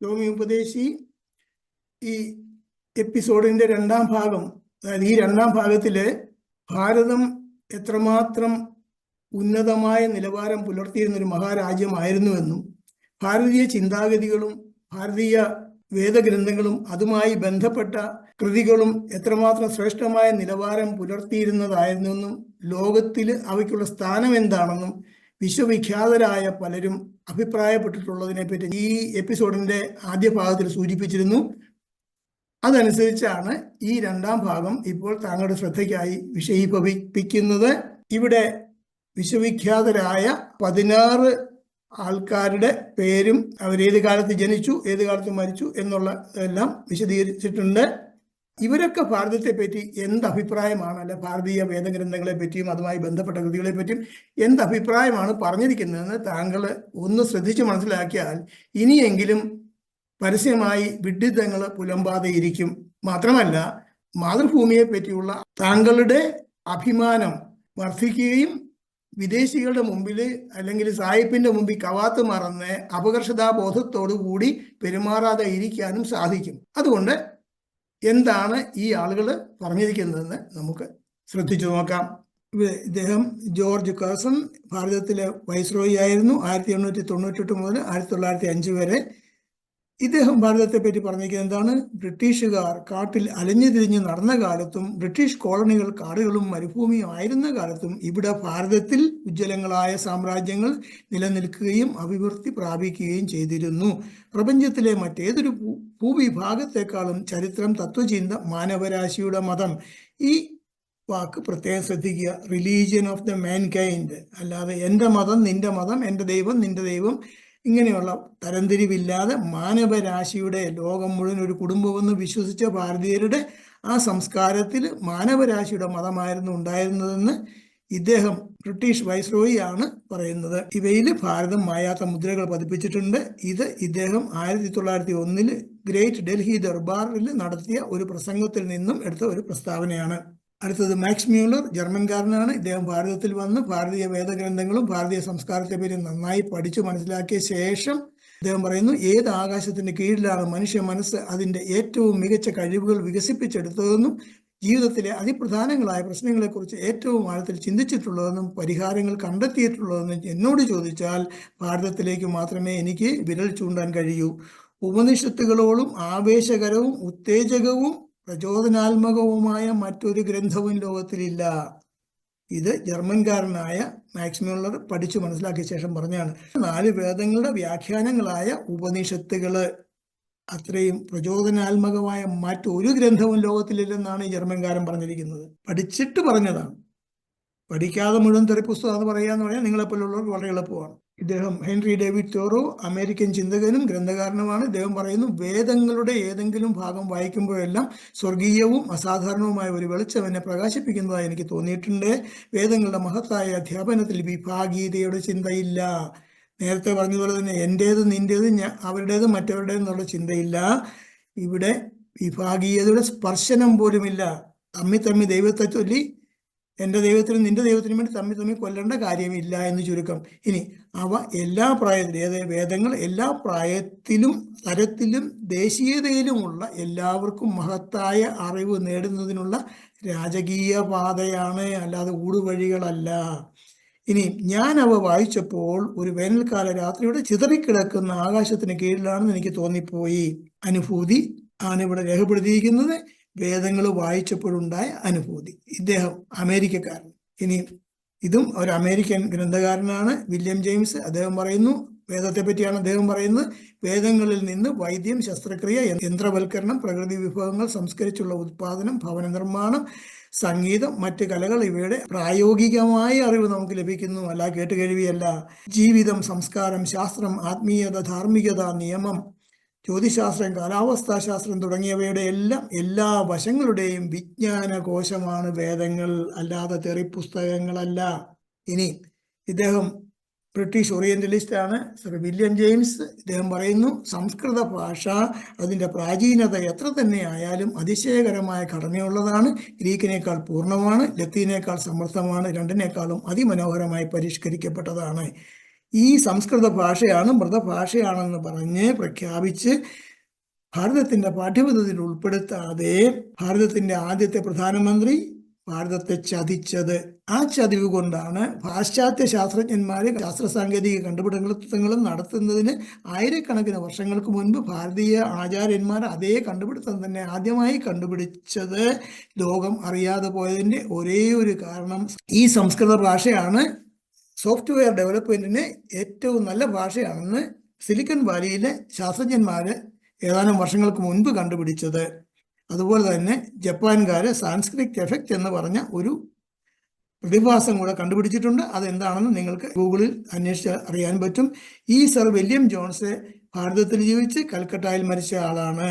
ടോമി ഉപദേശി ഈ എപ്പിസോഡിന്റെ രണ്ടാം ഭാഗം അതായത് ഈ രണ്ടാം ഭാഗത്തിൽ ഭാരതം എത്രമാത്രം ഉന്നതമായ നിലവാരം പുലർത്തിയിരുന്ന ഒരു മഹാരാജ്യമായിരുന്നുവെന്നും ഭാരതീയ ചിന്താഗതികളും ഭാരതീയ വേദഗ്രന്ഥങ്ങളും അതുമായി ബന്ധപ്പെട്ട കൃതികളും എത്രമാത്രം ശ്രേഷ്ഠമായ നിലവാരം പുലർത്തിയിരുന്നതായിരുന്നെന്നും ലോകത്തിൽ അവയ്ക്കുള്ള സ്ഥാനം എന്താണെന്നും വിശ്വവിഖ്യാതരായ പലരും അഭിപ്രായപ്പെട്ടിട്ടുള്ളതിനെ പറ്റി ഈ എപ്പിസോഡിന്റെ ആദ്യ ഭാഗത്തിൽ സൂചിപ്പിച്ചിരുന്നു. അതനുസരിച്ചാണ് ഈ രണ്ടാം ഭാഗം ഇപ്പോൾ താങ്കളുടെ ശ്രദ്ധയ്ക്കായി വിഷയീഭവിപ്പിക്കുന്നത് ഇവിടെ വിശ്വവിഖ്യാതരായ പതിനാറ് ആൾക്കാരുടെ പേരും അവരേത് കാലത്ത് ജനിച്ചു ഏത് കാലത്ത് മരിച്ചു എന്നുള്ള എല്ലാം വിശദീകരിച്ചിട്ടുണ്ട്. ഇവരൊക്കെ ഭാരതത്തെ പറ്റി എന്ത് അഭിപ്രായമാണ് അല്ലെ ഭാരതീയ വേദഗ്രന്ഥങ്ങളെ പറ്റിയും അതുമായി ബന്ധപ്പെട്ട കൃതികളെ പറ്റിയും എന്ത് അഭിപ്രായമാണ് പറഞ്ഞിരിക്കുന്നതെന്ന് താങ്കൾ ഒന്ന് ശ്രദ്ധിച്ച് മനസ്സിലാക്കിയാൽ ഇനിയെങ്കിലും പരസ്യമായി വിഡിത്തങ്ങൾ പുലമ്പാതെ ഇരിക്കും മാത്രമല്ല മാതൃഭൂമിയെ പറ്റിയുള്ള താങ്കളുടെ അഭിമാനം വർദ്ധിക്കുകയും വിദേശികളുടെ മുമ്പിൽ അല്ലെങ്കിൽ സായിപ്പിന്റെ മുമ്പിൽ കവാത്ത് മറന്ന് അപകർഷതാബോധത്തോടു കൂടി പെരുമാറാതെ ഇരിക്കാനും സാധിക്കും. അതുകൊണ്ട് എന്താണ് ഈ ആളുകൾ പറഞ്ഞിരിക്കുന്നതെന്ന് നമുക്ക് ശ്രദ്ധിച്ചു നോക്കാം. ഇദ്ദേഹം ജോർജ് കേഴ്സൺ ഭാരതത്തിലെ വൈസ്രോയി ആയിരുന്നു. ആയിരത്തി എണ്ണൂറ്റി തൊണ്ണൂറ്റെട്ട് മുതൽ ആയിരത്തി തൊള്ളായിരത്തി അഞ്ച് വരെ ഇദ്ദേഹം ഭാരതത്തെ പറ്റി പറഞ്ഞിരിക്കുന്നത് എന്താണ്? ബ്രിട്ടീഷുകാർ കാട്ടിൽ അലഞ്ഞു തിരിഞ്ഞ് നടന്ന കാലത്തും ബ്രിട്ടീഷ് കോളനികൾ കാടുകളും മരുഭൂമിയും ആയിരുന്ന കാലത്തും ഇവിടെ ഭാരതത്തിൽ ഉജ്ജ്വലങ്ങളായ സാമ്രാജ്യങ്ങൾ നിലനിൽക്കുകയും അഭിവൃദ്ധി പ്രാപിക്കുകയും ചെയ്തിരുന്നു. പ്രപഞ്ചത്തിലെ മറ്റേതൊരു ഭൂവിഭാഗത്തെക്കാളും ചരിത്രം തത്വചിന്ത മാനവരാശിയുടെ മതം. ഈ വാക്ക് പ്രത്യേകം ശ്രദ്ധിക്കുക. Religion of the mankind അല്ലാതെ എന്റെ മതം നിന്റെ മതം എന്റെ ദൈവം നിന്റെ ദൈവം ഇങ്ങനെയുള്ള തരംതിരിവില്ലാതെ മാനവരാശിയുടെ ലോകം മുഴുവൻ ഒരു കുടുംബമെന്ന് വിശ്വസിച്ച ഭാരതീയരുടെ ആ സംസ്കാരത്തിൽ മാനവരാശിയുടെ മതമായിരുന്നു ഉണ്ടായിരുന്നതെന്ന് ഇദ്ദേഹം ബ്രിട്ടീഷ് വൈസ്രോയി ആണ് പറയുന്നത്. ഇവയിൽ ഭാരതം മായാത്ത മുദ്രകൾ പതിപ്പിച്ചിട്ടുണ്ട്. ഇത് ഇദ്ദേഹം ആയിരത്തി തൊള്ളായിരത്തി ഒന്നിൽ ഗ്രേറ്റ് ഡൽഹി ദർബാറിൽ നടത്തിയ ഒരു പ്രസംഗത്തിൽ നിന്നും എടുത്ത ഒരു പ്രസ്താവനയാണ്. അടുത്തത് മാക്സ് മ്യൂലർ ജർമ്മൻകാരനാണ് ഇദ്ദേഹം ഭാരതത്തിൽ വന്ന് ഭാരതീയ വേദഗ്രന്ഥങ്ങളും ഭാരതീയ സംസ്കാരത്തെ പറ്റി നന്നായി പഠിച്ചു മനസ്സിലാക്കിയ ശേഷം അദ്ദേഹം പറയുന്നു ഏത് ആകാശത്തിന്റെ കീഴിലാണ് മനുഷ്യ മനസ്സ് അതിന്റെ ഏറ്റവും മികച്ച കഴിവുകൾ വികസിപ്പിച്ചെടുത്തതെന്നും ജീവിതത്തിലെ അതിപ്രധാനങ്ങളായ പ്രശ്നങ്ങളെക്കുറിച്ച് ഏറ്റവും ആഴത്തിൽ ചിന്തിച്ചിട്ടുള്ളതെന്നും പരിഹാരങ്ങൾ കണ്ടെത്തിയിട്ടുള്ളതെന്നും എന്നോട് ചോദിച്ചാൽ ഭാരതത്തിലേക്ക് മാത്രമേ എനിക്ക് വിരൽ ചൂണ്ടാൻ കഴിയൂ. ഉപനിഷത്തുകളോളം ആവേശകരവും ഉത്തേജകവും പ്രചോദനാത്മകവുമായ മറ്റൊരു ഗ്രന്ഥവും ലോകത്തിലില്ല. ഇത് ജർമ്മൻകാരനായ മാക്സിമുള്ളർ പഠിച്ചു മനസ്സിലാക്കിയ ശേഷം പറഞ്ഞാണ്. നാല് വേദങ്ങളുടെ വ്യാഖ്യാനങ്ങളായ ഉപനിഷത്തുകൾ അത്രയും പ്രചോദനാത്മകമായ മറ്റൊരു ഗ്രന്ഥവും ലോകത്തിലില്ലെന്നാണ് ഈ ജർമ്മൻകാരൻ പറഞ്ഞിരിക്കുന്നത്. പഠിച്ചിട്ട് പറഞ്ഞതാണ്. പഠിക്കാതെ മുഴുവൻ തെറിപ്പുസ്തകം എന്ന് പറയുക എന്ന് പറഞ്ഞാൽ നിങ്ങളെപ്പോലുള്ളവർക്ക് വളരെ എളുപ്പമാണ്. ഇദ്ദേഹം ഹെൻറി ഡേവിഡ് തോറോ അമേരിക്കൻ ചിന്തകനും ഗ്രന്ഥകാരനുമാണ്. ഇദ്ദേഹം പറയുന്നു വേദങ്ങളുടെ ഏതെങ്കിലും ഭാഗം വായിക്കുമ്പോഴെല്ലാം സ്വർഗീയവും അസാധാരണവുമായ ഒരു വെളിച്ചം എന്നെ പ്രകാശിപ്പിക്കുന്നതായി എനിക്ക് തോന്നിയിട്ടുണ്ട്. വേദങ്ങളുടെ മഹത്തായ അധ്യാപനത്തിൽ വിഭാഗീയതയുടെ ചിന്തയില്ല. നേരത്തെ പറഞ്ഞതുപോലെ തന്നെ എന്റേത് നിന്റേത് അവരുടേത് മറ്റവരുടേത് എന്നുള്ള ചിന്തയില്ല. ഇവിടെ വിഭാഗീയതയുടെ സ്പർശനം പോലുമില്ല. തമ്മി തമ്മി ദൈവത്തെ ചൊല്ലി എന്റെ ദൈവത്തിനും നിന്റെ ദൈവത്തിനും വേണ്ടി തമ്മിൽ തമ്മിൽ കൊല്ലേണ്ട കാര്യമില്ല എന്ന് ചുരുക്കം. ഇനി അവ എല്ലാ പ്രായത്തിലും ഏത് വേദങ്ങൾ എല്ലാ പ്രായത്തിലും തരത്തിലും ദേശീയതയിലുമുള്ള എല്ലാവർക്കും മഹത്തായ അറിവ് നേടുന്നതിനുള്ള രാജകീയ പാതയാണ്. അല്ലാതെ ഊടുവഴികളല്ല. ഇനി ഞാൻ അവ വായിച്ചപ്പോൾ ഒരു വേനൽക്കാല രാത്രിയുടെ ചിതറിക്കിടക്കുന്ന ആകാശത്തിന് കീഴിലാണെന്ന് എനിക്ക് തോന്നിപ്പോയി. അനുഭൂതി ആണ് ഇവിടെ രേഖപ്പെടുത്തിയിരിക്കുന്നത്. വേദങ്ങൾ വായിച്ചപ്പോഴുണ്ടായ അനുഭൂതി. ഇദ്ദേഹം അമേരിക്കക്കാരൻ. ഇനി ഇതും ഒരു അമേരിക്കൻ ഗ്രന്ഥകാരനാണ് വില്യം ജെയിംസ്. അദ്ദേഹം പറയുന്നു വേദത്തെ പറ്റിയാണ് അദ്ദേഹം പറയുന്നത് വേദങ്ങളിൽ നിന്ന് വൈദ്യം ശസ്ത്രക്രിയ യന്ത്രവൽക്കരണം പ്രകൃതി വിഭവങ്ങൾ സംസ്കരിച്ചുള്ള ഉത്പാദനം ഭവന നിർമ്മാണം സംഗീതം മറ്റ് കലകൾ ഇവയുടെ പ്രായോഗികമായ അറിവ് നമുക്ക് ലഭിക്കുന്നു. അല്ല കേട്ടുകഴിവിയല്ല ജീവിതം സംസ്കാരം ശാസ്ത്രം ആത്മീയത ധാർമ്മികത നിയമം ജ്യോതിശാസ്ത്രം കാലാവസ്ഥാ ശാസ്ത്രം തുടങ്ങിയവയുടെ എല്ലാം എല്ലാ വശങ്ങളുടെയും വിജ്ഞാന കോശമാണ് വേദങ്ങൾ അല്ലാതെ തെറി പുസ്തകങ്ങളല്ല. ഇനി ഇദ്ദേഹം ബ്രിട്ടീഷ് ഓറിയന്റലിസ്റ്റ് ആണ് സർ വില്യം ജെയിംസ്. ഇദ്ദേഹം പറയുന്നു സംസ്കൃത ഭാഷ അതിന്റെ പ്രാചീനത എത്ര തന്നെ ആയാലും അതിശയകരമായ ഘടനയുള്ളതാണ്. ഗ്രീക്കിനേക്കാൾ പൂർണമാണ് ലത്തീനേക്കാൾ സമർത്ഥമാണ് രണ്ടിനേക്കാളും അതിമനോഹരമായി പരിഷ്കരിക്കപ്പെട്ടതാണ്. ഈ സംസ്കൃത ഭാഷയാണ് മൃതഭാഷയാണെന്ന് പറഞ്ഞ് പ്രഖ്യാപിച്ച് ഭാരതത്തിന്റെ പാഠ്യപദ്ധതിയിൽ ഉൾപ്പെടുത്താതെ ഭാരതത്തിന്റെ ആദ്യത്തെ പ്രധാനമന്ത്രി ഭാരതത്തെ ചതിച്ചത്. ആ ചതിവ് കൊണ്ടാണ് പാശ്ചാത്യ ശാസ്ത്രജ്ഞന്മാര് ശാസ്ത്ര സാങ്കേതിക കണ്ടുപിടുത്തങ്ങളും നടത്തുന്നതിന് ആയിരക്കണക്കിന് വർഷങ്ങൾക്ക് മുൻപ് ഭാരതീയ ആചാര്യന്മാർ അതേ കണ്ടുപിടുത്തം തന്നെ ആദ്യമായി കണ്ടുപിടിച്ചത്. ലോകം അറിയാതെ പോയതിന്റെ ഒരേ ഒരു കാരണം ഈ സംസ്കൃത ഭാഷയാണ്. സോഫ്റ്റ്വെയർ ഡെവലപ്മെന്റിന് ഏറ്റവും നല്ല ഭാഷയാണെന്ന് സിലിക്കൺ വാലിയിലെ ശാസ്ത്രജ്ഞന്മാര് ഏതാനും വർഷങ്ങൾക്ക് മുൻപ് കണ്ടുപിടിച്ചത്. അതുപോലെ തന്നെ ജപ്പാൻകാര് സാൻസ്ക്രിറ്റ് എഫക്റ്റ് എന്ന് പറഞ്ഞ ഒരു പ്രതിഭാസം കൂടെ കണ്ടുപിടിച്ചിട്ടുണ്ട്. അതെന്താണെന്ന് നിങ്ങൾക്ക് ഗൂഗിളിൽ അന്വേഷിച്ച് അറിയാൻ പറ്റും. ഈ സർ വില്യം ജോൺസ് ഭാരതത്തിൽ ജീവിച്ച് കൽക്കട്ടയിൽ മരിച്ച ആളാണ്.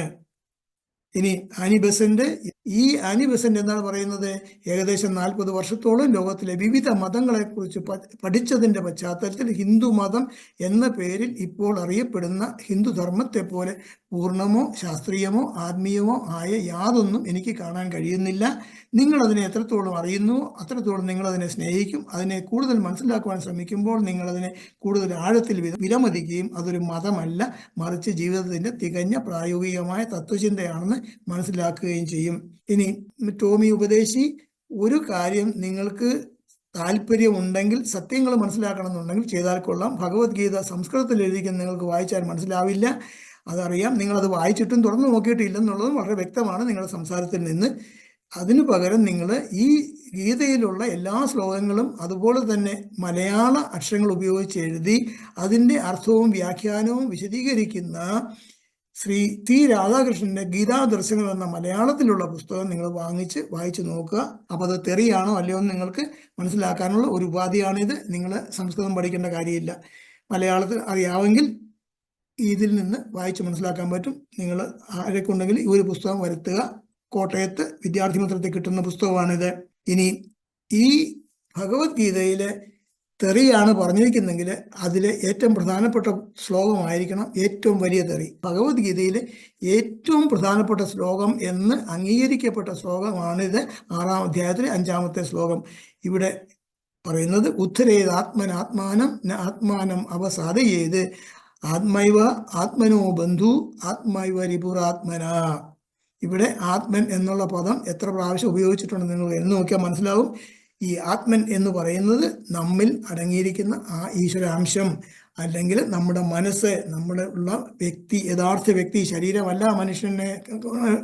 ഇനി ആനി ബെസന്റ് ഈ ആനി എന്താണ് പറയുന്നത്? ഏകദേശം നാൽപ്പത് വർഷത്തോളം ലോകത്തിലെ വിവിധ മതങ്ങളെ കുറിച്ച് പഠിച്ചതിന്റെ പശ്ചാത്തലത്തിൽ ഹിന്ദു മതം എന്ന പേരിൽ ഇപ്പോൾ അറിയപ്പെടുന്ന ഹിന്ദുധർമ്മത്തെ പോലെ പൂർണമോ ശാസ്ത്രീയമോ ആത്മീയമോ ആയ യാതൊന്നും എനിക്ക് കാണാൻ കഴിയുന്നില്ല. നിങ്ങൾ അതിനെ എത്രത്തോളം അറിയുന്നു അത്രത്തോളം നിങ്ങൾ അതിനെ സ്നേഹിക്കും അതിനെ കൂടുതൽ മനസ്സിലാക്കുവാൻ ശ്രമിക്കുമ്പോൾ നിങ്ങൾ അതിനെ കൂടുതൽ ആഴത്തിൽ വില- വിലമതിക്കുകയും അതൊരു മതമല്ല മറിച്ച് ജീവിതത്തിന്റെ തികഞ്ഞ പ്രായോഗികമായ തത്വചിന്തയാണെന്ന് മനസ്സിലാക്കുകയും ചെയ്യും. ഇനി ടോമി ഉപദേശി ഒരു കാര്യം നിങ്ങൾക്ക് താല്പര്യമുണ്ടെങ്കിൽ സത്യങ്ങൾ മനസ്സിലാക്കണം എന്നുണ്ടെങ്കിൽ ചെയ്താൽ കൊള്ളാം. ഭഗവത്ഗീത സംസ്കൃതത്തിൽ എഴുതിക്കുന്ന നിങ്ങൾക്ക് വായിച്ചാൽ മനസ്സിലാവില്ല. അതറിയാം. നിങ്ങളത് വായിച്ചിട്ടും തുറന്നു നോക്കിയിട്ടില്ലെന്നുള്ളതും വളരെ വ്യക്തമാണ് നിങ്ങളുടെ സംസാരത്തിൽ നിന്ന്. അതിനു പകരം നിങ്ങൾ ഈ ഗീതയിലുള്ള എല്ലാ ശ്ലോകങ്ങളും അതുപോലെ തന്നെ മലയാള അക്ഷരങ്ങൾ ഉപയോഗിച്ച് എഴുതി അതിന്റെ അർത്ഥവും വ്യാഖ്യാനവും വിശദീകരിക്കുന്ന ശ്രീ ടി രാധാകൃഷ്ണന്റെ ഗീതാ ദർശനം എന്ന മലയാളത്തിലുള്ള പുസ്തകം നിങ്ങൾ വാങ്ങിച്ച് വായിച്ചു നോക്കുക. അപ്പോൾ അത് തെറിയാണോ അല്ലയോ എന്ന് നിങ്ങൾക്ക് മനസ്സിലാക്കാനുള്ള ഒരു ഉപാധിയാണിത്. നിങ്ങൾ സംസ്കൃതം പഠിക്കേണ്ട കാര്യമില്ല. മലയാളത്തിൽ അറിയാമെങ്കിൽ ഇതിൽ നിന്ന് വായിച്ച് മനസ്സിലാക്കാൻ പറ്റും. നിങ്ങൾ ആരൊക്കെ ഈ ഒരു പുസ്തകം വരുത്തുക. കോട്ടയത്ത് വിദ്യാർത്ഥി മിത്രത്തിൽ കിട്ടുന്ന പുസ്തകമാണിത്. ഇനി ഈ ഭഗവത്ഗീതയിലെ തെറിയാണ് പറഞ്ഞിരിക്കുന്നെങ്കിൽ അതിലെ ഏറ്റവും പ്രധാനപ്പെട്ട ശ്ലോകമായിരിക്കണം ഏറ്റവും വലിയ തെറി. ഭഗവത്ഗീതയിലെ ഏറ്റവും പ്രധാനപ്പെട്ട ശ്ലോകം എന്ന് അംഗീകരിക്കപ്പെട്ട ശ്ലോകമാണിത് ആറാം അധ്യായത്തിലെ അഞ്ചാമത്തെ ശ്ലോകം. ഇവിടെ പറയുന്നത് ഉദ്ധരേത് ആത്മനാത്മാനം ആത്മാനം അവസാദയേത്. ആത്മൈവ ആത്മനോ ബന്ധു ആത്മൈവ രിപുരാത്മന. ഇവിടെ ആത്മൻ എന്നുള്ള പദം എത്ര പ്രാവശ്യം ഉപയോഗിച്ചിട്ടുണ്ടെന്ന് നിങ്ങൾ എന്ന് നോക്കിയാൽ മനസ്സിലാവും. ഈ ആത്മൻ എന്ന് പറയുന്നത് നമ്മിൽ അടങ്ങിയിരിക്കുന്ന ആ ഈശ്വരാംശം. അല്ലെങ്കിൽ നമ്മുടെ മനസ്സ് നമ്മുടെ ഉള്ള വ്യക്തി യഥാർത്ഥ വ്യക്തി ശരീരമല്ല മനുഷ്യനെ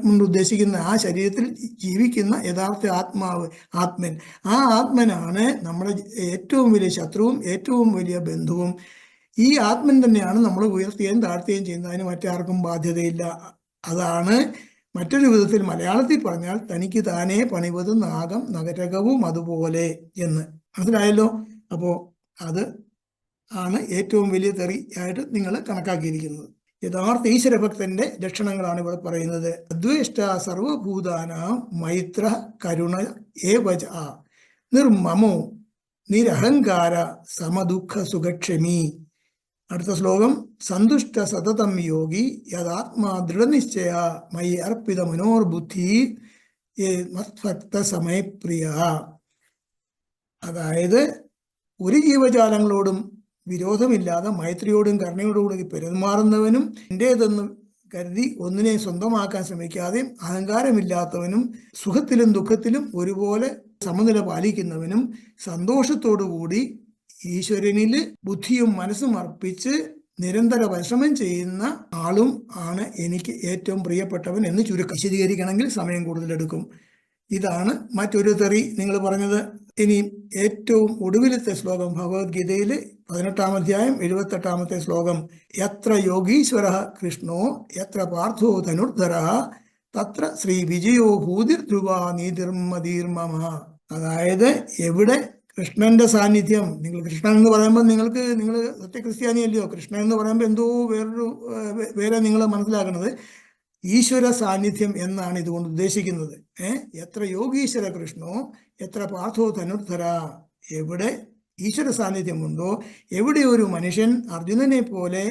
കൊണ്ട് ഉദ്ദേശിക്കുന്ന ആ ശരീരത്തിൽ ജീവിക്കുന്ന യഥാർത്ഥ ആത്മാവ് ആത്മൻ. ആ ആത്മനാണ് നമ്മുടെ ഏറ്റവും വലിയ ശത്രുവും ഏറ്റവും വലിയ ബന്ധുവും. ഈ ആത്മൻ തന്നെയാണ് നമ്മൾ ഉയർത്തുകയും താഴ്ത്തുകയും ചെയ്യുന്നതിന് മറ്റാർക്കും ബാധ്യതയില്ല. അതാണ് മറ്റൊരു വിധത്തിൽ മലയാളത്തിൽ പറഞ്ഞാൽ തനിക്ക് താനേ പണിവത് നാഗം നഗരകവും അതുപോലെ എന്ന്. മനസ്സിലായല്ലോ? അപ്പോൾ അത് ആണ് ഏറ്റവും വലിയ തെറി ആയിട്ട് നിങ്ങൾ കണക്കാക്കിയിരിക്കുന്നത്. യഥാർത്ഥ ഈശ്വരഭക്തന്റെ ലക്ഷണങ്ങളാണ് ഇവിടെ പറയുന്നത്. അദ്വേഷ്ട സർവഭൂതാന മൈത്ര കരുണ ഏവജ നിർമ്മമോ നിരഹങ്കാര സമദുഃഖ സുഖക്ഷമി അടുത്ത ശ്ലോകം സന്തുഷ്ട സതതം യോഗി യഥാത്മാ ദൃഢനിശ്ചയ മയി അർപ്പിത മനോർബുദ്ധി സമയപ്രിയ അതായത് ഒരു ജീവജാലങ്ങളോടും വിരോധമില്ലാതെ മൈത്രിയോടും കരുണയോടും കൂടി പെരുമാറുന്നവനും എന്റേതെന്ന് കരുതി ഒന്നിനെ സ്വന്തമാക്കാൻ ശ്രമിക്കാതെയും അഹങ്കാരമില്ലാത്തവനും സുഖത്തിലും ദുഃഖത്തിലും ഒരുപോലെ സമനില പാലിക്കുന്നവനും സന്തോഷത്തോടു കൂടി ഈശ്വരനിൽ ബുദ്ധിയും മനസ്സും അർപ്പിച്ച് നിരന്തര പരിശ്രമം ചെയ്യുന്ന ആളും ആണ് എനിക്ക് ഏറ്റവും പ്രിയപ്പെട്ടവൻ എന്ന് ചുരുക്കം വിശദീകരിക്കണമെങ്കിൽ സമയം കൂടുതലെടുക്കും ഇതാണ് മറ്റൊരു തെറി നിങ്ങൾ പറഞ്ഞത്. ഇനി ഏറ്റവും ഒടുവിലത്തെ ശ്ലോകം ഭഗവത്ഗീതയിൽ പതിനെട്ടാം അധ്യായം എഴുപത്തെട്ടാമത്തെ ശ്ലോകം. എത്ര യോഗീശ്വര കൃഷ്ണോ എത്ര പാർത്ഥോ ധനുർധര തത്ര ശ്രീ വിജയോ ഭൂതിർ ധ്രുവ നീതിർമതീർമമ അതായത് എവിടെ കൃഷ്ണന്റെ സാന്നിധ്യം നിങ്ങൾ കൃഷ്ണൻ എന്ന് പറയുമ്പോൾ നിങ്ങൾക്ക് നിങ്ങൾ സത്യക്രിസ്ത്യാനി അല്ലയോ കൃഷ്ണൻ എന്ന് പറയുമ്പോൾ എന്തോ വേറൊരു വേറെ നിങ്ങൾ മനസ്സിലാക്കുന്നത് ഈശ്വര സാന്നിധ്യം എന്നാണ് ഇതുകൊണ്ട് ഉദ്ദേശിക്കുന്നത്. ഏഹ് എത്ര യോഗീശ്വര കൃഷ്ണോ എത്ര പാർത്ഥോ ധനുർധര എവിടെ ഈശ്വര സാന്നിധ്യമുണ്ടോ എവിടെ ഒരു മനുഷ്യൻ അർജുനനെ പോലെ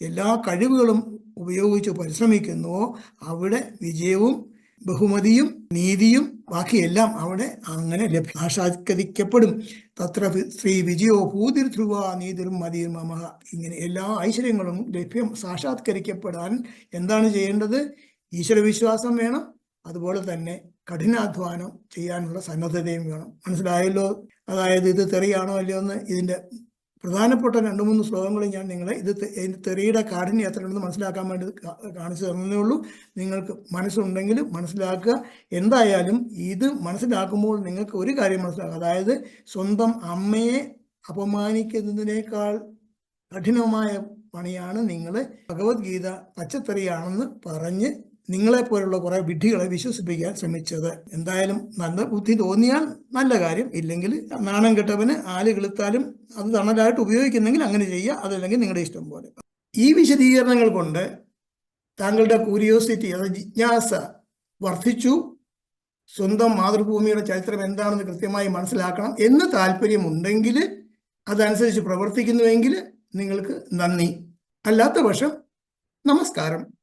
എല്ലാ കഴിവുകളും ഉപയോഗിച്ച് പരിശ്രമിക്കുന്നുവോ അവിടെ വിജയവും ബഹുമതിയും നീതിയും ബാക്കിയെല്ലാം അവിടെ അങ്ങനെ ലഭ്യ സാക്ഷാത്കരിക്കപ്പെടും തത്ര ശ്രീ വിജയോ ഭൂതിർ ധ്രുവ നീതിർ മതിർ മമ. ഇങ്ങനെ എല്ലാ ഐശ്വര്യങ്ങളും ലഭ്യം സാക്ഷാത്കരിക്കപ്പെടാൻ എന്താണ് ചെയ്യേണ്ടത്? ഈശ്വരവിശ്വാസം വേണം. അതുപോലെ തന്നെ കഠിനാധ്വാനം ചെയ്യാനുള്ള സന്നദ്ധതയും വേണം. മനസ്സിലായല്ലോ? അതായത് ഇത് തെറിയാണോ അല്ലയോ എന്ന് ഇതിന്റെ പ്രധാനപ്പെട്ട രണ്ട് മൂന്ന് ശ്ലോകങ്ങൾ ഞാൻ നിങ്ങളെ ഇത് ഇതിന്റെ തെറിയുടെ കാഠിന്യം എത്രയുണ്ടെന്ന് മനസ്സിലാക്കാൻ വേണ്ടി കാണിച്ചു തന്നേ ഉള്ളൂ. നിങ്ങൾക്ക് മനസ്സുണ്ടെങ്കിൽ മനസ്സിലാക്കുക. എന്തായാലും ഇത് മനസ്സിലാക്കുമ്പോൾ നിങ്ങൾക്ക് ഒരു കാര്യം മനസ്സിലാക്കുക അതായത് സ്വന്തം അമ്മയെ അപമാനിക്കുന്നതിനേക്കാൾ കഠിനമായ പണിയാണ് നിങ്ങൾ ഭഗവത്ഗീത പച്ചത്തെറിയാണെന്ന് പറഞ്ഞ് നിങ്ങളെ പോലുള്ള കുറെ വിഡ്ഢികളെ വിശ്വസിപ്പിക്കാൻ ശ്രമിച്ചത്. എന്തായാലും നല്ല ബുദ്ധി തോന്നിയാൽ നല്ല കാര്യം. ഇല്ലെങ്കിൽ നാണം കെട്ടവന് ആൽ കിളുത്താലും അത് തണലായിട്ട് ഉപയോഗിക്കുന്നെങ്കിൽ അങ്ങനെ ചെയ്യുക. അതല്ലെങ്കിൽ നിങ്ങളുടെ ഇഷ്ടം പോലെ. ഈ വിശദീകരണങ്ങൾ കൊണ്ട് താങ്കളുടെ ക്യൂരിയോസിറ്റി അതായത് ജിജ്ഞാസ വർദ്ധിച്ചു. സ്വന്തം മാതൃഭൂമിയുടെ ചരിത്രം എന്താണെന്ന് കൃത്യമായി മനസ്സിലാക്കണം എന്ന് താല്പര്യമുണ്ടെങ്കിൽ അതനുസരിച്ച് പ്രവർത്തിക്കുന്നുവെങ്കിൽ നിങ്ങൾക്ക് നന്ദി. അല്ലാത്ത പക്ഷം നമസ്കാരം.